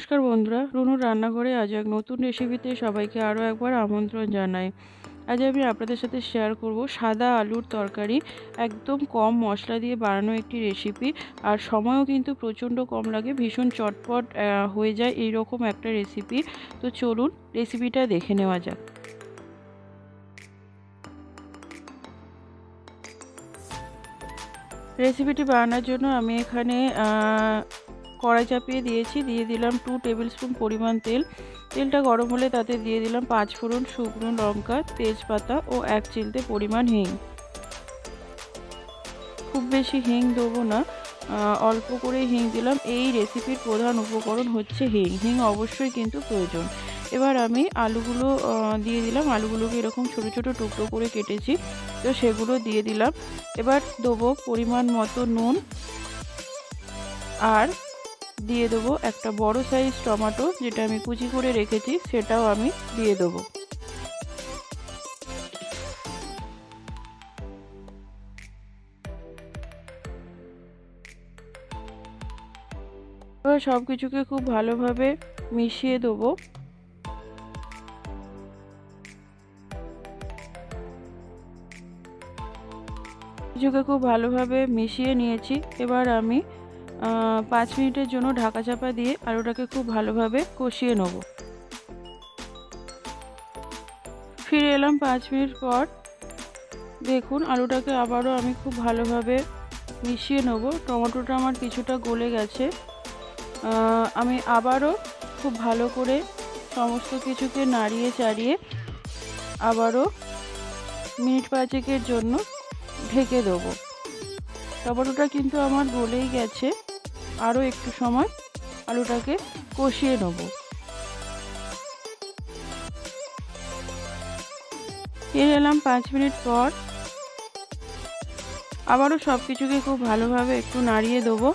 নমস্কার বন্ধুরা রুনুর রান্নাঘরে আজ এক নতুন রেসিপিতে সবাইকে আরও একবার আমন্ত্রণ জানাই। আজ আমি আপনাদের সাথে শেয়ার করব সাদা আলুর তরকারি, একদম কম মশলা দিয়ে বানানো একটি রেসিপি আর সময়ও কিন্তু প্রচণ্ড কম লাগে, ভীষণ চটপট হয়ে যায় এই রকম একটা রেসিপি তো চলুন রেসিপিটা দেখে নেওয়া যাক। রেসিপিটি বানানোর জন্য আমি এখানে কড়াই চাপিয়ে দিয়েছি, দিয়ে দিলাম টু টেবিল স্পুন পরিমাণ তেল। তেলটা গরম হলে তাতে দিয়ে দিলাম পাঁচ ফোড়ন শুকনো লঙ্কা, তেজপাতা ও এক চিলতে পরিমাণ হিং। খুব বেশি হিং দেবো না অল্প করে হিং দিলাম। এই রেসিপির প্রধান উপকরণ হচ্ছে হিং। হিং অবশ্যই কিন্তু প্রয়োজন। এবার আমি আলুগুলো দিয়ে দিলাম। আলুগুলোকে এরকম ছোট ছোট টুকরো করে কেটেছি, তো সেগুলো দিয়ে দিলাম। এবার দেবো পরিমাণ মতো নুন আর দিয়ে দেবো একটা বড় সাইজ টমেটো, যেটা আমি কুচি করে রেখেছি, সেটাও আমি দিয়ে দেবো। এবার সব কিছুকে খুব ভালোভাবে মিশিয়ে দেবো। কিছুকে খুব ভালোভাবে মিশিয়ে নিয়েছি। এবার আমি পাঁচ মিনিটের জন্য ঢাকা চাপা দিয়ে আলুটাকে খুব ভালোভাবে কষিয়ে নেব। ফিরে এলাম পাঁচ মিনিট পর। দেখুন, আলুটাকে আবারও আমি খুব ভালোভাবে মিশিয়ে নেব। টমেটোটা আমার কিছুটা গলে গেছে। আমি আবারও খুব ভালো করে সমস্ত কিছুকে নাড়িয়ে চাড়িয়ে আবারও মিনিট পাঁচেকের জন্য ঢেকে দেবো। টমেটোটা কিন্তু আমার গলেই গেছে। আরও একটু সময় আলুটাকে কষিয়ে নেব। ফিরে এলাম পাঁচ মিনিট পর। আবারও সব কিছুকে খুব ভালোভাবে একটু নাড়িয়ে দেবো।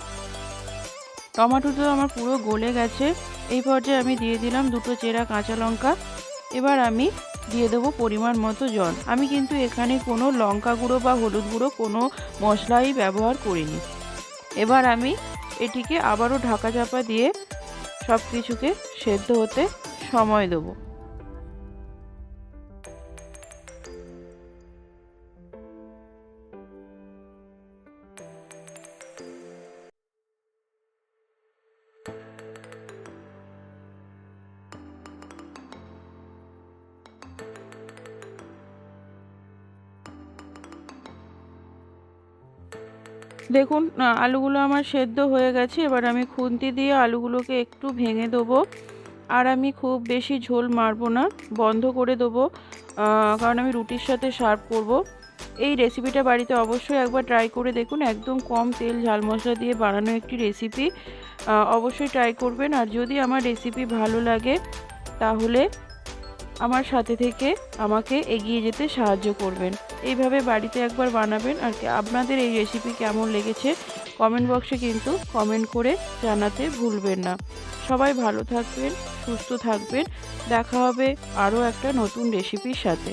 টমাটো আমার পুরো গলে গেছে। এই পর্যায়ে আমি দিয়ে দিলাম দুটো চেরা কাঁচা লঙ্কা। এবার আমি দিয়ে দেবো পরিমাণ মতো জল। আমি কিন্তু এখানে কোনো লঙ্কা গুঁড়ো বা হলুদ গুঁড়ো কোনো মশলাই ব্যবহার করিনি। এবার আমি এটিকে আবারও ঢাকা চাপা দিয়ে সব কিছুকে সেদ্ধ হতে সময় দেবো। দেখুন আলুগুলো আমার সেদ্ধ হয়ে গেছে, এবার আমি খুন্তি দিয়ে আলুগুলোকে একটু ভেঙে দেবো আর আমি খুব বেশি ঝোল মারবো না, বন্ধ করে দেবো কারণ আমি রুটির সাথে সার্ভ করব। এই রেসিপিটা বাড়িতে অবশ্যই একবার ট্রাই করে দেখুন, একদম কম তেল ঝাল মশলা দিয়ে বানানো একটি রেসিপি অবশ্যই ট্রাই করবেন আর যদি আমার রেসিপি ভালো লাগে, তাহলে আমার সাথে থেকে আমাকে এগিয়ে যেতে সাহায্য করবেন। এইভাবে বাড়িতে একবার বানাবেন আর কি। আপনাদের এই রেসিপি কেমন লেগেছে কমেন্ট বক্সে কিন্তু কমেন্ট করে জানাতে ভুলবেন না। সবাই ভালো থাকবেন, সুস্থ থাকবেন। দেখা হবে আরও একটা নতুন রেসিপির সাথে।